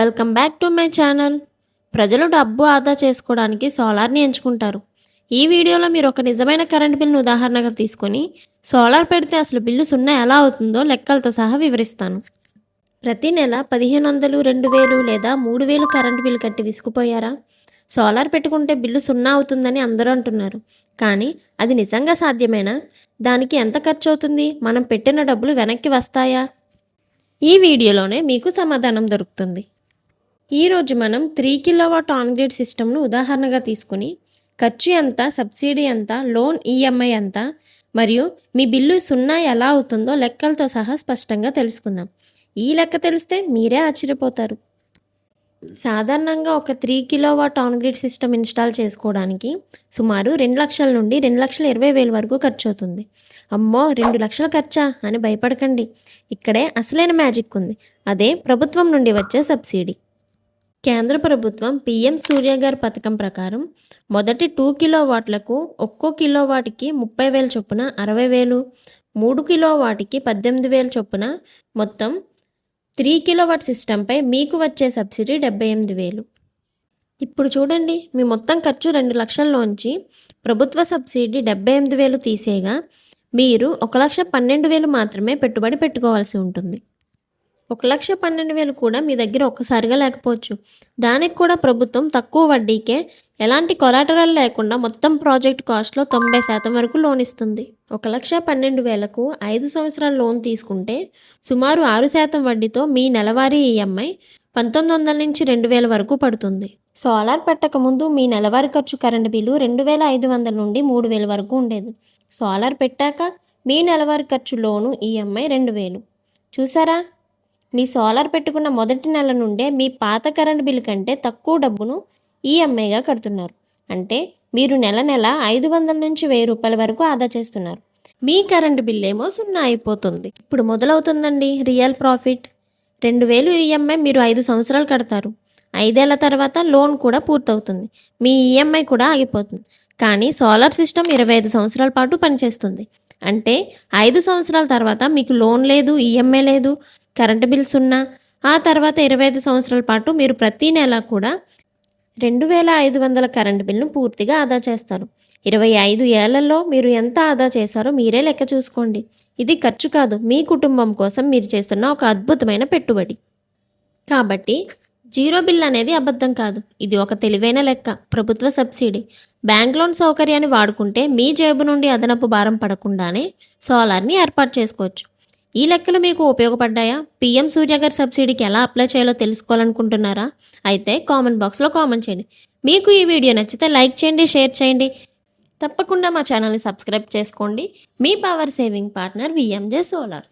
Welcome back to my channel. ప్రజలు డబ్బు ఆదా చేసుకోవడానికి సోలార్ని ఎంచుకుంటారు. ఈ వీడియోలో మీరు ఒక నిజమైన కరెంట్ బిల్ను ఉదాహరణగా తీసుకొని సోలార్ పెడితే అసలు బిల్లు సున్నా ఎలా అవుతుందో లెక్కలతో సహా వివరిస్తాను. ప్రతి నెల పదిహేను వందలు రెండు వేలు లేదా మూడు వేలు కరెంట్ బిల్లు కట్టి విసుకుపోయారా సోలార్ పెట్టుకుంటే బిల్లు సున్నా అవుతుందని అందరూ అంటున్నారు. కానీ అది నిజంగా సాధ్యమేనా? దానికి ఎంత ఖర్చు అవుతుంది? మనం పెట్టిన డబ్బులు వెనక్కి వస్తాయా? ఈ వీడియోలోనే మీకు సమాధానం దొరుకుతుంది. ఈరోజు మనం త్రీ కిలోవాట్ ఆన్ గ్రిడ్ సిస్టమ్ను ఉదాహరణగా తీసుకుని ఖర్చు ఎంత సబ్సిడీ ఎంత లోన్ ఈఎంఐ ఎంత మరియు మీ బిల్లు సున్నా ఎలా అవుతుందో లెక్కలతో సహా స్పష్టంగా తెలుసుకుందాం. ఈ లెక్క తెలిస్తే మీరే ఆశ్చర్యపోతారు. సాధారణంగా ఒక three kilowatt on grid system install చేసుకోవడానికి సుమారు రెండు లక్షల నుండి రెండు లక్షల ఇరవై వేల వరకు ఖర్చు అవుతుంది. అమ్మో రెండు లక్షల ఖర్చా? అని భయపడకండి. ఇక్కడే అసలైన మ్యాజిక్ ఉంది. అదే ప్రభుత్వం నుండి వచ్చే సబ్సిడీ. కేంద్ర ప్రభుత్వం పిఎం గారి పథకం ప్రకారం మొదటి టూ కిలో వాట్లకు ఒక్కో కిలో వాటికి ముప్పై వేల చొప్పున అరవై వేలు మూడు కిలో వాటికి పద్దెనిమిది వేల చొప్పున మొత్తం త్రీ కిలోవాట్ సిస్టంపై మీకు వచ్చే సబ్సిడీ డెబ్బై ఎనిమిది వేలు. ఇప్పుడు చూడండి మీ మొత్తం ఖర్చు రెండు లక్షల్లోంచి ప్రభుత్వ సబ్సిడీ డెబ్బై ఎనిమిది వేలు తీసేగా మీరు ఒక లక్ష పన్నెండు వేలు మాత్రమే పెట్టుబడి పెట్టుకోవాల్సి ఉంటుంది. ఒక లక్ష పన్నెండు వేలు కూడా మీ దగ్గర ఒక్కసారిగా లేకపోవచ్చు. దానికి కూడా ప్రభుత్వం తక్కువ వడ్డీకే ఎలాంటి కొలాటరల్ లేకుండా మొత్తం ప్రాజెక్ట్ కాస్ట్లో తొంభై శాతం వరకు లోన్ ఇస్తుంది. ఒక లక్ష పన్నెండు వేలకు ఐదు సంవత్సరాల లోన్ తీసుకుంటే సుమారు ఆరు శాతం వడ్డీతో మీ నెలవారీ ఈఎంఐ పంతొమ్మిది వందల నుంచి రెండు వేల వరకు పడుతుంది. సోలార్ పెట్టకముందు మీ నెలవారీ ఖర్చు కరెంటు బిల్లు రెండు వేల ఐదు వందల నుండి మూడు వేల వరకు ఉండేది. సోలార్ పెట్టాక మీ నెలవారీ ఖర్చు లోను ఈఎంఐ రెండు వేలు. చూసారా? మీ సోలార్ పెట్టుకున్న మొదటి నెల నుండే మీ పాత కరెంట్ బిల్ కంటే తక్కువ డబ్బును ఈఎంఐగా కడుతున్నారు. అంటే మీరు నెల నెల ఐదు వందల నుంచి వెయ్యి రూపాయల వరకు ఆదా చేస్తున్నారు. మీ కరెంటు బిల్ ఏమో సున్నా అయిపోతుంది. ఇప్పుడు మొదలవుతుందండి రియల్ ప్రాఫిట్. రెండు వేలు ఈఎంఐ మీరు ఐదు సంవత్సరాలు కడతారు. ఐదేళ్ళ తర్వాత లోన్ కూడా పూర్తవుతుంది. మీ ఈఎంఐ కూడా ఆగిపోతుంది. కానీ సోలార్ సిస్టమ్ ఇరవై ఐదు సంవత్సరాల పాటు పనిచేస్తుంది. అంటే ఐదు సంవత్సరాల తర్వాత మీకు లోన్ లేదు ఈఎంఐ లేదు కరెంటు బిల్ సున్నా ఆ తర్వాత ఇరవై ఐదు సంవత్సరాల పాటు మీరు ప్రతి నెల కూడా రెండు వేల ఐదు వందల కరెంటు బిల్ను పూర్తిగా ఆదా చేస్తారు. ఇరవై ఐదు ఏళ్ళలో మీరు ఎంత ఆదా చేశారో మీరే లెక్క చూసుకోండి. ఇది ఖర్చు కాదు మీ కుటుంబం కోసం మీరు చేస్తున్న ఒక అద్భుతమైన పెట్టుబడి. కాబట్టి జీరో బిల్ అనేది అబద్ధం కాదు ఇది ఒక తెలివైన లెక్క ప్రభుత్వ సబ్సిడీ. బ్యాంక్ లోన్ సౌకర్యాన్ని వాడుకుంటే మీ జేబు నుండి అదనపు భారం పడకుండానే సోలార్ని ఏర్పాటు చేసుకోవచ్చు. ఈ లెక్కలు మీకు ఉపయోగపడ్డాయా? పిఎం సూర్యగర్ సబ్సిడీకి ఎలా అప్లై చేయాలో తెలుసుకోవాలనుకుంటున్నారా? అయితే కామెంట్ బాక్స్లో కామెంట్ చేయండి. మీకు ఈ వీడియో నచ్చితే లైక్ చేయండి షేర్ చేయండి. తప్పకుండా మా ఛానల్ని సబ్స్క్రైబ్ చేసుకోండి. మీ power saving partner VMJ solar.